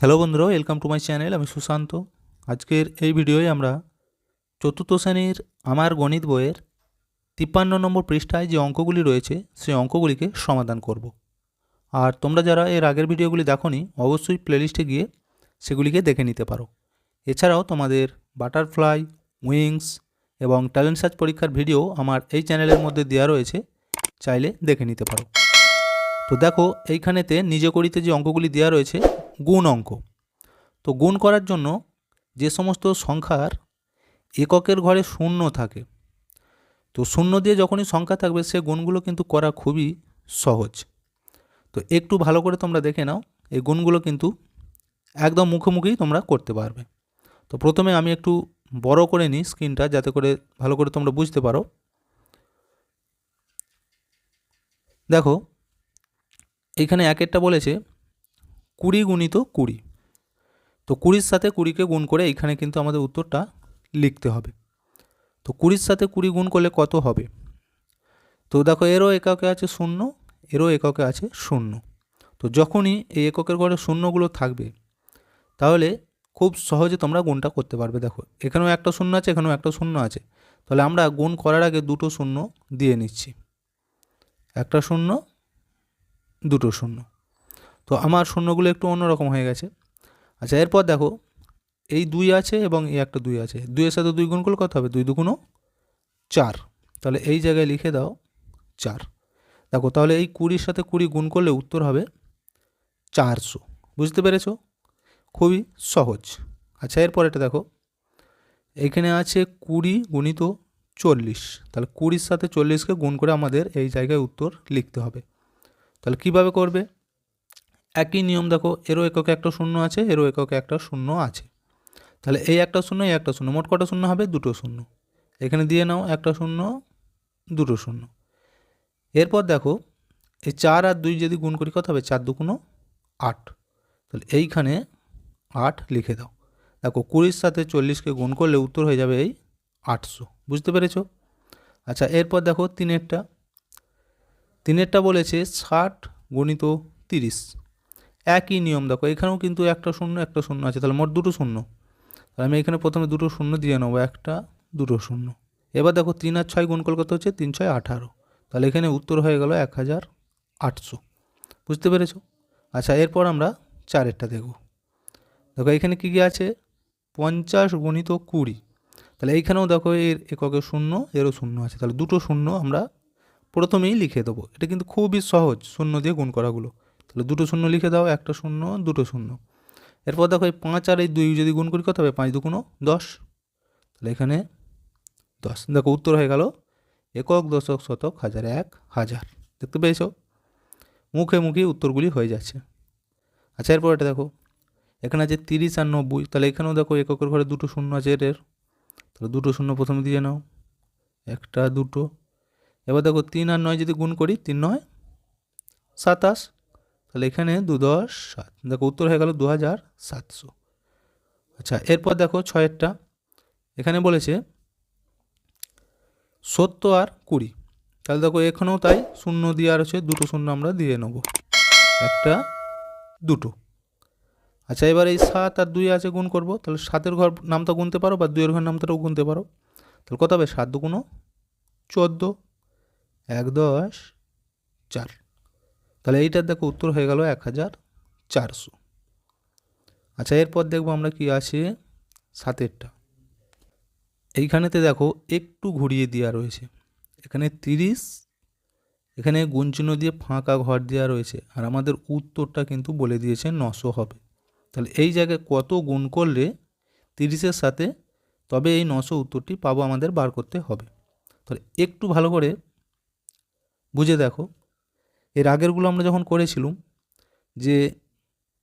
Hello বন্ধুরা welcome to my channel আমি সুশান্ত। আজকের এই ভিডিওয়ে আমরা চতুর্থ শ্রেণির আমার গণিত বইয়ের তিপ্পান্ন নম্বর পৃষ্ঠায় যে অঙ্কগুলি রয়েছে, সেই অঙ্কগুলিকে সমাধান করব। আর তোমরা যারা এর আগের ভিডিওগুলি দেখোনি, অবশ্যই প্লেলিস্টে গিয়ে সেগুলিকে দেখে নিতে পারো। এছাড়াও তোমাদের বাটারফ্লাই উইংস এবং ট্যালেন্ট সার্চ পরীক্ষার ভিডিও আমার এই চ্যানেলের মধ্যে দেওয়া রয়েছে, চাইলে দেখে নিতে পারো। তো দেখো, এইখানেতে নিজে করিতে যে অঙ্কগুলি দেওয়া রয়েছে গুণ অঙ্ক। তো গুণ করার জন্য যে সমস্ত সংখ্যার এককের ঘরে শূন্য থাকে, তো শূন্য দিয়ে যখনই সংখ্যা থাকবে, সে গুণগুলো কিন্তু করা খুবই সহজ। তো একটু ভালো করে তোমরা দেখে নাও, এই গুণগুলো কিন্তু একদম মুখোমুখি তোমরা করতে পারবে। তো প্রথমে আমি একটু বড় করে নিই স্ক্রিনটা, যাতে করে ভালো করে তোমরা বুঝতে পারো। দেখো এইখানে একেরটা বলেছে কুড়ি গুণিত কুড়ি। তো কুড়ির সাথে কুড়িকে গুণ করে এইখানে কিন্তু আমাদের উত্তরটা লিখতে হবে। তো কুড়ির সাথে কুড়ি গুণ করলে কত হবে? তো দেখো এরও এককে আছে শূন্য, এরও এককে আছে শূন্য। তো যখনই এই এককের ঘরে শূন্যগুলো থাকবে, তাহলে খুব সহজে তোমরা গুণটা করতে পারবে। দেখো, এখানেও একটা শূন্য আছে, এখানেও একটা শূন্য আছে। তাহলে আমরা গুণ করার আগে দুটো শূন্য দিয়ে নিচ্ছি। একটা শূন্য, দুটো শূন্য। তো আমার শূন্যগুলো একটু অন্যরকম হয়ে গেছে। আচ্ছা এরপর দেখো, এই দুই আছে এবং এই একটা দুই আছে। দুইয়ের সাথে দুই গুণ করলে কত হবে? দুই দুগুণও চার। তাহলে এই জায়গায় লিখে দাও, চার। দেখো, তাহলে এই কুড়ির সাথে কুড়ি গুণ করলে উত্তর হবে চারশো। বুঝতে পেরেছ? খুবই সহজ। আচ্ছা এরপর এটা দেখো, এখানে আছে কুড়ি গুণিত চল্লিশ। তাহলে কুড়ির সাথে চল্লিশকে গুণ করে আমাদের এই জায়গায় উত্তর লিখতে হবে। তাহলে কীভাবে করবে? একই নিয়ম দেখো, এরও এককে একটা শূন্য আছে, এরও এককে একটা শূন্য আছে। তাহলে এই একটা শূন্য, এই একটা শূন্য, মোট কটা শূন্য হবে? দুটো শূন্য। এখানে দিয়ে নাও, একটা শূন্য, দুটো শূন্য। এরপর দেখো, এই চার আর দুই যদি গুণ করি, কত হবে? চার দুগুণো আট। তাহলে এইখানে আট লিখে দাও। দেখো, কুড়ির সাথে চল্লিশকে গুণ করলে উত্তর হয়ে যাবে এই আটশো। বুঝতে পেরেছ? আচ্ছা এরপর দেখো তিনেরটা। তিনেরটা বলেছে ষাট গণিত তিরিশ। একই নিয়ম দেখো, এখানেও কিন্তু একটা শূন্য একটা শূন্য আছে, তাহলে মোট দুটো শূন্য। তাহলে আমি এখানে প্রথমে দুটো শূন্য দিয়ে নেব, একটা, দুটো শূন্য। এবার দেখো তিন আর ছয় গুণ কলকাতা হচ্ছে তিন ছয় আঠারো। তাহলে এখানে উত্তর হয়ে গেল এক হাজার আটশো। বুঝতে পেরেছ? আচ্ছা এরপর আমরা চারেরটা দেখব। দেখো, এখানে কী কী আছে? পঞ্চাশ গণিত কুড়ি। তাহলে এইখানেও দেখো এর এককে শূন্য, এরও শূন্য আছে। তাহলে দুটো শূন্য আমরা প্রথমেই লিখে দেবো। এটা কিন্তু খুবই সহজ, শূন্য দিয়ে গুণ করাগুলো। তাহলে দুটো শূন্য লিখে দাও, একটা শূন্য, দুটো শূন্য। এরপর দেখো এই পাঁচ আর এই দুই যদি গুণ করি, কত হবে? পাঁচ দুগুণো দশ। তাহলে এখানে দশ। দেখো উত্তর হয়ে গেল, একক, দশক, শতক, হাজার এক, হাজার। দেখতে পেয়েছ? মুখে মুখে উত্তরগুলি হয়ে যাচ্ছে। আচ্ছা এরপর এটা দেখো, এখানে আছে তিরিশ আর নব্বই। তাহলে এখানেও দেখো এককের ঘরে দুটো শূন্য আছে এর তাহলে দুটো শূন্য প্রথমে দিয়ে নাও, একটা, দুটো। এবার দেখো তিন আর নয় যদি গুণ করি, তিন নয়, সাতাশ। তাহলে এখানে দু দশ সাত। দেখো উত্তর হয়ে গেল দু হাজার সাতশো। আচ্ছা এরপর দেখো ছয়েরটা। এখানে বলেছে সত্তর আর কুড়ি। তাহলে দেখো এখানেও তাই শূন্য দিয়ে আর হচ্ছে দুটো শূন্য আমরা দিয়ে নেব। একটা, দুটো। আচ্ছা এবার এই সাত আর দুই আছে গুণ করব। তাহলে সাতের ঘর নামটা গুনতে পারো বা দুইয়ের ঘর নামটাও গুনতে পারো। তাহলে কত হবে? সাত দুগুণো চোদ্দ। এক দশ চার। তাহলে এইটার দেখো উত্তর হয়ে গেল এক হাজার চারশো। আচ্ছা এরপর দেখব আমরা কি আছে সাতেরটা। এইখানেতে দেখো একটু ঘুরিয়ে দেওয়া রয়েছে। এখানে তিরিশ, এখানে গুঞ্চিহ্ন দিয়ে ফাঁকা ঘর দেওয়া রয়েছে। আর আমাদের উত্তরটা কিন্তু বলে দিয়েছে নশো হবে। তাহলে এই জায়গায় কত গুণ করলে তিরিশের সাথে তবে এই নশো উত্তরটি পাবো আমাদের বার করতে হবে। তাহলে একটু ভালো করে বুঝে দেখো। এর আগেরগুলো আমরা যখন করেছিলাম, যে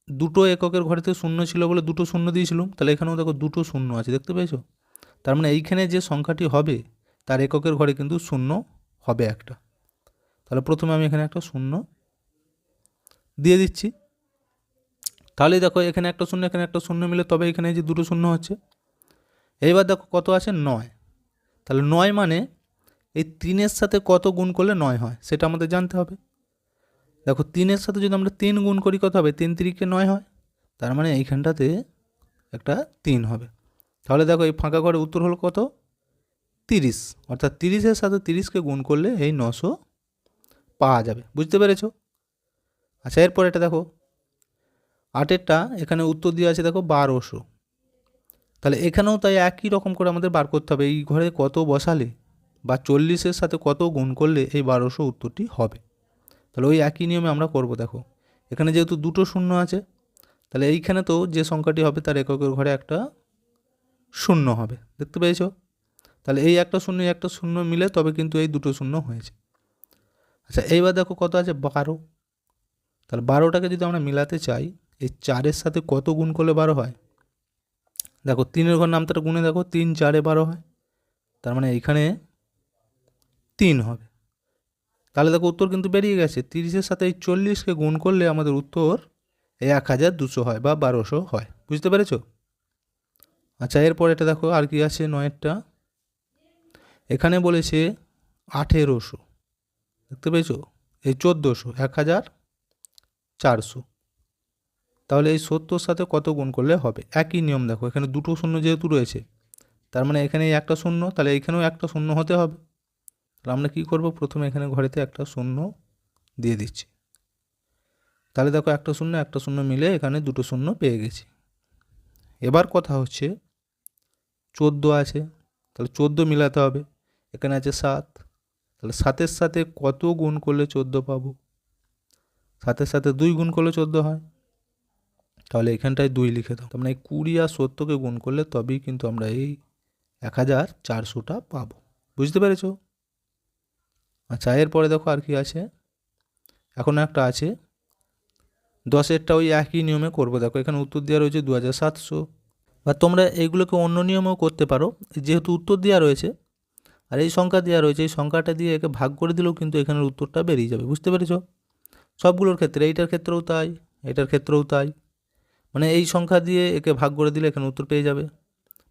দুটো এককের ঘরেতে শূন্য ছিল বলে দুটো শূন্য দিয়েছিলাম, তাহলে এখানেও দেখো দুটো শূন্য আছে, দেখতে পেয়েছ? তার মানে এইখানে যে সংখ্যাটি হবে, তার এককের ঘরে কিন্তু শূন্য হবে একটা। তাহলে প্রথমে আমি এখানে একটা শূন্য দিয়ে দিচ্ছি। তাহলে দেখো এখানে একটা শূন্য, এখানে একটা শূন্য মিলে তবে এখানে যে দুটো শূন্য হচ্ছে। এইবার দেখো কত আছে? নয়। তাহলে নয় মানে এই তিনের সাথে কত গুণ করলে নয় হয়, সেটা আমাদের জানতে হবে। দেখো তিনের সাথে যদি আমরা তিন গুণ করি কত হবে? তিন তিরিকে নয় হয়। তার মানে এইখানটাতে একটা তিন হবে। তাহলে দেখো এই ফাঁকা ঘরে উত্তর হলো কত? তিরিশ। অর্থাৎ তিরিশের সাথে তিরিশকে গুণ করলে এই নশো পাওয়া যাবে। বুঝতে পেরেছ? আচ্ছা এরপর এটা দেখো। আটেরটা এখানে উত্তর দিয়ে আছে দেখো বারোশো। তাহলে এখানেও তাই একই রকম করে আমাদের বার করতে হবে। এই ঘরে কত বসালে বা চল্লিশের সাথে কত গুণ করলে এই বারোশো উত্তরটি হবে? তাহলে ওই একই নিয়মে আমরা করব, দেখো। এখানে যেহেতু দুটো শূন্য আছে, তাহলে এইখানে তো যে সংখ্যাটি হবে তার এককের ঘরে একটা শূন্য হবে। দেখতে পেয়েছ? তাহলে এই একটা শূন্য একটা শূন্য মিলে তবে কিন্তু এই দুটো শূন্য হয়েছে। আচ্ছা এইবার দেখো কত আছে? বারো। তাহলে বারোটাকে যদি আমরা মিলাতে চাই, এই চারের সাথে কত গুণ করলে বারো হয়? দেখো, তিনের ঘর নামটা গুণে দেখো, তিন, চারে বারো হয়। তার মানে এইখানে তিন হবে। তাহলে দেখো উত্তর কিন্তু বেরিয়ে গেছে। তিরিশের সাথে এই চল্লিশকে গুণ করলে আমাদের উত্তর এক হাজার দুশো হয় বা বারোশো হয়। বুঝতে পেরেছ? আচ্ছা এরপর এটা দেখো আর কি আছে নয়েরটা। এখানে বলেছে আঠেরোশো। দেখতে পেয়েছ? এই চোদ্দোশো, এক হাজার চারশো। তাহলে এই সত্তর সাথে কত গুণ করলে হবে? একই নিয়ম দেখো, এখানে দুটো শূন্য যেহেতু রয়েছে, তার মানে এখানে একটা শূন্য, তাহলে এখানেও একটা শূন্য হতে হবে। তাহলে আমরা কী করব? প্রথমে এখানে ঘরেতে একটা শূন্য দিয়ে দিচ্ছি। তাহলে দেখো একটা শূন্য একটা শূন্য মিলে এখানে দুটো শূন্য পেয়ে গেছি। এবার কথা হচ্ছে, চোদ্দ আছে, তাহলে চোদ্দ মিলাতে হবে। এখানে আছে সাত। তাহলে সাতের সাথে কত গুণ করলে চোদ্দ পাবো? সাতের সাথে দুই গুণ করলে চোদ্দ হয়। তাহলে এখানটায় দুই লিখে দাও। মানে এই কুড়ি আর সত্তরকে গুণ করলে তবেই কিন্তু আমরা এই এক হাজার চারশোটা পাবো। বুঝতে পেরেছ? আচ্ছা এরপরে দেখো আর কি আছে। এখন একটা আছে। দশেরটা ওই একই নিয়মে করব। দেখো, এখানে উত্তর দেওয়া রয়েছে দু হাজার সাতশো। বা তোমরা এইগুলোকে অন্য নিয়মেও করতে পারো। যেহেতু উত্তর দেওয়া রয়েছে, আর এই সংখ্যা দেওয়া রয়েছে, এই সংখ্যাটা দিয়ে একে ভাগ করে দিলেও কিন্তু এখানের উত্তরটা বেরিয়ে যাবে। বুঝতে পেরেছ? সবগুলোর ক্ষেত্রে, এইটার ক্ষেত্রেও তাই, এটার ক্ষেত্রেও তাই। মানে এই সংখ্যা দিয়ে একে ভাগ করে দিলে এখানে উত্তর পেয়ে যাবে।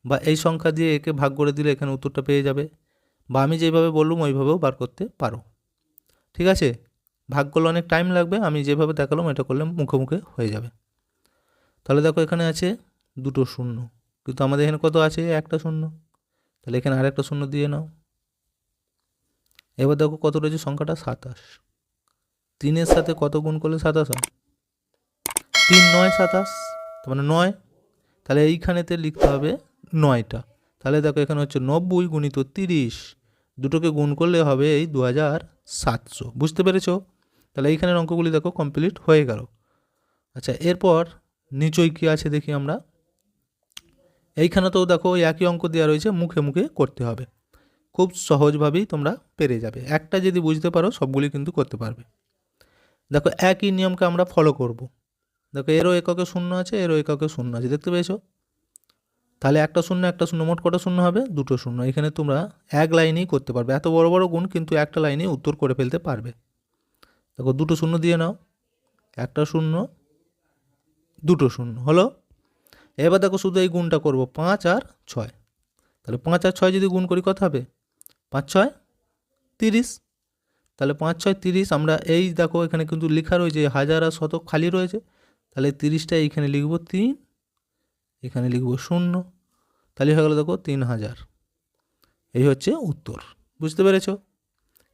বা এই সংখ্যা দিয়ে একে ভাগ করে দিলে এখানে উত্তরটা পেয়ে যাবে। বা আমি যেভাবে বললাম, ওইভাবেও বার করতে পারো। ঠিক আছে? ভাগ করলে অনেক টাইম লাগবে, আমি যেভাবে দেখালাম, এটা করলে মুখে মুখে হয়ে যাবে। তাহলে দেখো, এখানে আছে দুটো শূন্য। কিন্তু আমাদের এখানে কত আছে? একটা শূন্য। তাহলে এখানে আর একটা শূন্য দিয়ে নাও। এবার দেখো, কত রয়েছে? সংখ্যাটা সাতাশ। তিনের সাথে কত গুণ করলে সাতাশ হয়? তিন নয় সাতাশ, তার মানে নয়। তাহলে এইখানেতে লিখতে হবে নয়টা। তাহলে দেখো এখানে হচ্ছে নব্বই গুণিত তিরিশ, দুটোকে গুণ করলে হবে এই দু হাজার সাতশো। বুঝতে পেরেছ? তাহলে এইখানের অঙ্কগুলি দেখো কমপ্লিট হয়ে গেল। আচ্ছা এরপর নিচই কী আছে দেখি আমরা। এইখানে তো দেখো একই অঙ্ক দেওয়া রয়েছে, মুখে মুখে করতে হবে। খুব সহজভাবেই তোমরা পেরে যাবে। একটা যদি বুঝতে পারো, সবগুলি কিন্তু করতে পারবে। দেখো একই নিয়মকে আমরা ফলো করব। দেখো এরও এককে শূন্য আছে, এরও এককে শূন্য আছে, দেখতে পেয়েছ? তাহলে একটা শূন্য একটা শূন্য, মোট কটা শূন্য হবে? দুটো শূন্য। এখানে তোমরা এক লাইনেই করতে পারবে। এত বড় বড় গুণ কিন্তু একটা লাইনেই উত্তর করে ফেলতে পারবে। দেখো, দুটো শূন্য দিয়ে নাও। একটা শূন্য, দুটো শূন্য। হলো? এবার দেখো শুধু এই গুণটা করব। পাঁচ আর ছয়। তাহলে পাঁচ আর ছয় যদি গুণ করি কত হবে? পাঁচ, ছয়, তিরিশ। তাহলে পাঁচ, ছয়, তিরিশ আমরা এই দেখো এখানে কিন্তু লেখা রয়েছে, হাজার আর শতক খালি রয়েছে। তাহলে তিরিশটা এইখানে লিখব তিন। এখানে লিখব শূন্য। তাহলে হয়ে গেলো দেখো তিন হাজার। এই হচ্ছে উত্তর। বুঝতে পেরেছ?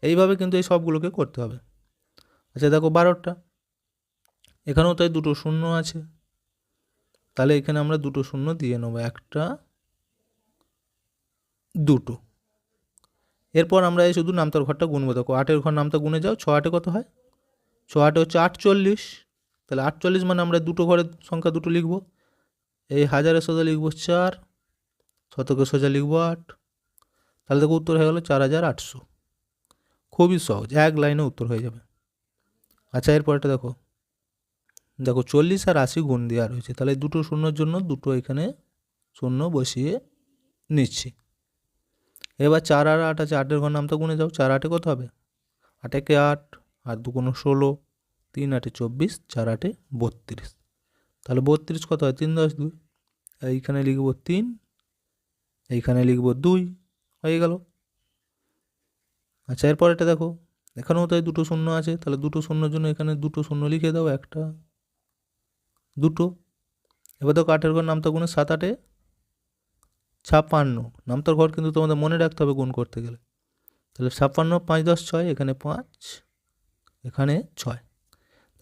এইভাবে কিন্তু এই সবগুলোকে করতে হবে। আচ্ছা দেখো বারোটা। এখানেও তাই দুটো শূন্য আছে। তাহলে এখানে আমরা দুটো শূন্য দিয়ে নেব। একটা, দুটো। এরপর আমরা এই শুধু নামতার ঘরটা গুনবো। দেখো আটের ঘর নামতা গুনে যাও। ছ আটে কত হয়? ছ আটে হচ্ছে আটচল্লিশ। তাহলে আটচল্লিশ মানে আমরা দুটো ঘরের সংখ্যা দুটো লিখব। এই হাজারের সোজা লিখব চার, শতকের সোজা লিখব আট। তাহলে দেখো উত্তর হয়ে গেলো চার হাজার আটশো। খুবই সহজ, এক লাইনে উত্তর হয়ে যাবে। আচ্ছা এরপরটা দেখো। দেখো চল্লিশ আর আশি গুণ দেওয়া রয়েছে, তাহলে দুটো শূন্যর জন্য দুটো এখানে শূন্য বসিয়ে নিচ্ছি। এবার চার আর আট আছে, আটের ঘর নামটা গুনে যাও, চার আটে কত হবে? আটেকে আট আর দু কোনো ষোলো, তিন আটে চব্বিশ, চার আটে বত্রিশ। তাহলে বত্রিশ কত হয়? তিন দশ দুই। এইখানে লিখব তিন, এইখানে লিখব দুই। হয়ে গেল। আচ্ছা এরপর এটা দেখো। এখানেও তাই দুটো শূন্য আছে। তাহলে দুটো শূন্যর জন্য এখানে দুটো শূন্য লিখে দাও, একটা, দুটো। এবার দেখো আটের ঘর নামতা গুণে সাত আটে ছাপ্পান্ন। নামতার ঘর কিন্তু তোমাদের মনে রাখতে হবে গুণ করতে গেলে। তাহলে ছাপ্পান্ন, পাঁচ, দশ, ছয়, এখানে পাঁচ, এখানে ছয়।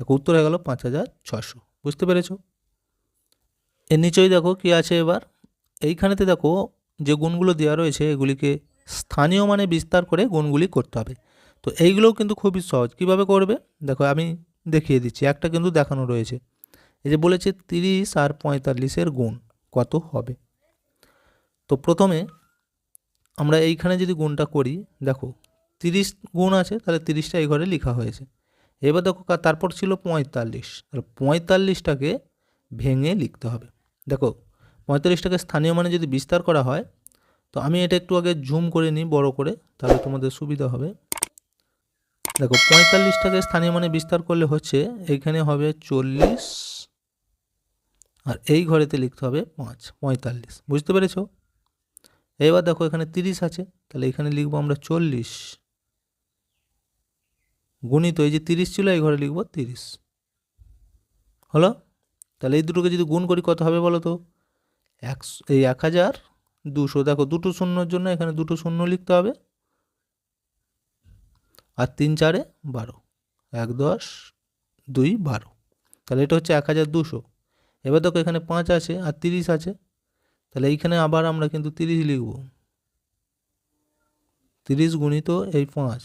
দেখো উত্তর হয়ে গেল পাঁচ হাজার ছশো বুঝতে পেরেছ? এর নিচেই দেখো কি আছে এবার? এইখানেতে দেখো যে গুণগুলো দেওয়া রয়েছে, এগুলিকে স্থানীয় মানে বিস্তার করে গুণগুলি করতে হবে। তো এইগুলোও কিন্তু খুবই সহজ। কীভাবে করবে? দেখো আমি দেখিয়ে দিচ্ছি। একটা কিন্তু দেখানো রয়েছে। এই যে বলেছে তিরিশ আর পঁয়তাল্লিশের গুণ কত হবে? তো প্রথমে আমরা এইখানে যদি গুণটা করি, দেখো তিরিশ গুণ আছে, তাহলে তিরিশটা এই ঘরে লেখা হয়েছে। এবার দেখো তারপর ছিল পঁয়তাল্লিশ। তাহলে পঁয়তাল্লিশটাকে ভেঙে লিখতে হবে। দেখো পঁয়তাল্লিশটাকে স্থানীয় মানে যদি বিস্তার করা হয়, তো আমি এটা একটু আগে জুম করে নিই বড় করে, তাহলে তোমাদের সুবিধা হবে। দেখো পঁয়তাল্লিশটাকে স্থানীয় মানে বিস্তার করলে হচ্ছে এইখানে হবে চল্লিশ আর এই ঘরেতে লিখতে হবে পাঁচ, পঁয়তাল্লিশ। বুঝতে পেরেছ? এবার দেখো, এখানে তিরিশ আছে, তাহলে এখানে লিখব আমরা চল্লিশ। গুণিত, এই যে তিরিশ ছিল, এই ঘরে লিখব তিরিশ। হলো? তাহলে এই দুটোকে যদি গুণ করি কত হবে বলো তো? একশো এই এক হাজার দুশো, দেখো দুটো শূন্যর জন্য এখানে দুটো শূন্য লিখতে হবে। আর তিন চারে বারো, এক দশ, দুই বারো, তাহলে এটা হচ্ছে এক হাজার দুশো। এবার দেখো এখানে পাঁচ আছে আর তিরিশ আছে, তাহলে এইখানে আবার আমরা কিন্তু তিরিশ লিখব। তিরিশ গুণিত এই পাঁচ,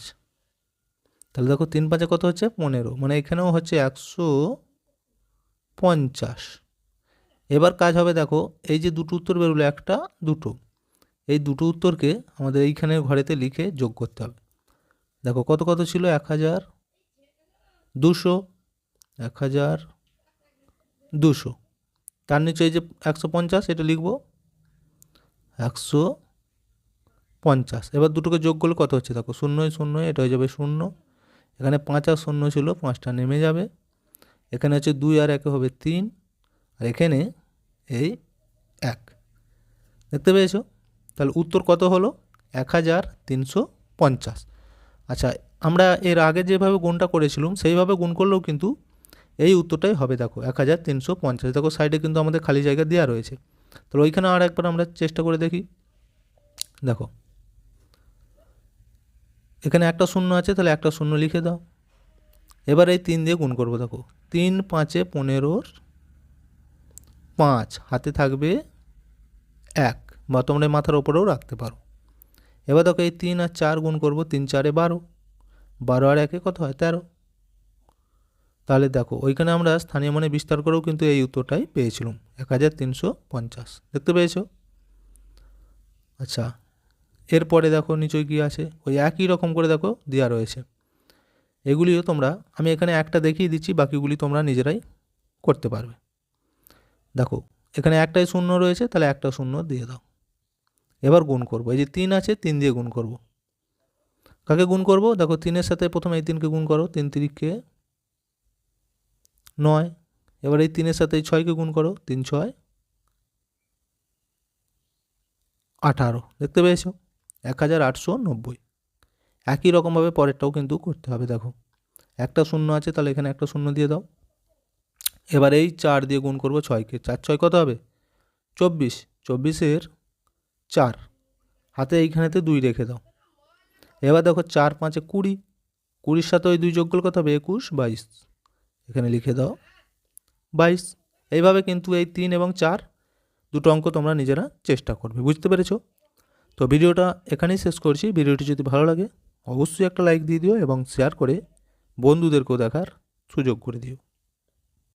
তাহলে দেখো তিন পাঁচে কত হচ্ছে? পনেরো মানে এখানেও হচ্ছে একশো পঞ্চাশ। এবার কাজ হবে দেখো, এই যে দুটো উত্তর বেরোলো, একটা, দুটো। এই দুটো উত্তরকে আমাদের এইখানের ঘরেতে লিখে যোগ করতে হবে। দেখো কত কত ছিল? এক হাজার দুশো, এক হাজার দুশো। তার নিচে এই যে একশো পঞ্চাশ, এটা লিখব। একশো পঞ্চাশ। এবার দুটোকে যোগ করলে কত হচ্ছে? দেখো শূন্যই শূন্য এটা হয়ে যাবে শূন্য। এখানে পাঁচ আর শূন্য ছিল, পাঁচটা নেমে যাবে। এখানে হচ্ছে দুই আর একে হবে তিন, আর এখানে এই এক। দেখতে পেয়েছ? তাহলে উত্তর কত হলো? এক হাজার তিনশো পঞ্চাশ। আচ্ছা আমরা এর আগে যেভাবে গুণটা করেছিলাম, সেইভাবে গুণ করলেও কিন্তু এই উত্তরটাই হবে। দেখো, এক হাজার তিনশো পঞ্চাশ। দেখো সাইডে কিন্তু আমাদের খালি জায়গা দেওয়া রয়েছে। তাহলে ওইখানে আর একবার আমরা চেষ্টা করে দেখি। দেখো, এখানে একটা শূন্য আছে, তাহলে একটা শূন্য লিখে দাও। এবার এই তিন দিয়ে গুণ করব, দেখো। তিন, পাঁচে পনেরোর পাঁচ, হাতে থাকবে এক, বা তোমরা মাথার ওপরেও রাখতে পারো। এবার দেখো এই তিন আর চার গুণ করব, তিন, চারে বারো। বারো আর একে কত হয়? তেরো। তাহলে দেখো, ওইখানে আমরা স্থানীয় মানে বিস্তার করেও কিন্তু এই উত্তরটাই পেয়েছিলাম, এক হাজার তিনশো পঞ্চাশ। দেখতে পেয়েছ? আচ্ছা এরপরে দেখো নিচয় কী আছে, ওই একই রকম করে দেখো দেওয়া রয়েছে। এগুলিও তোমরা, আমি এখানে একটা দেখিয়ে দিচ্ছি, বাকিগুলি তোমরা নিজেরাই করতে পারবে। দেখো, এখানে একটাই শূন্য রয়েছে, তাহলে একটা শূন্য দিয়ে দাও। এবার গুণ করব, এই যে তিন আছে, তিন দিয়ে গুণ করব। কাকে গুণ করব? দেখো, তিনের সাথে প্রথমে এই তিনকে গুণ করো, তিন তিরিখকে নয়। এবার এই তিনের সাথে এই ছয়কে গুণ করো, তিন ছয়, আঠারো। দেখতে পেয়েছ? এক হাজার আটশো নব্বই। একই রকমভাবে পরেরটাও কিন্তু করতে হবে, দেখো। একটা শূন্য আছে, তাহলে এখানে একটা শূন্য দিয়ে দাও। এবার এই চার দিয়ে গুণ করব ছয়কে। চার ছয় কত হবে? চব্বিশ। চব্বিশের চার। হাতে এইখানেতে দুই রেখে দাও। এবার দেখো চার, পাঁচে কুড়ি। কুড়ির সাথে ওই দুই যোগ কত হবে? একুশ, বাইশ। এখানে লিখে দাও, বাইশ। এইভাবে কিন্তু এই তিন এবং চার দুটো অঙ্ক তোমরা নিজেরা চেষ্টা করবে, বুঝতে পেরেছ? তো ভিডিওটা এখানেই শেষ করছি। ভিডিওটি যদি ভালো লাগে অবশ্যই একটা লাইক দিয়ে দিও এবং শেয়ার করে বন্ধুদেরকেও দেখার সুযোগ করে দিও।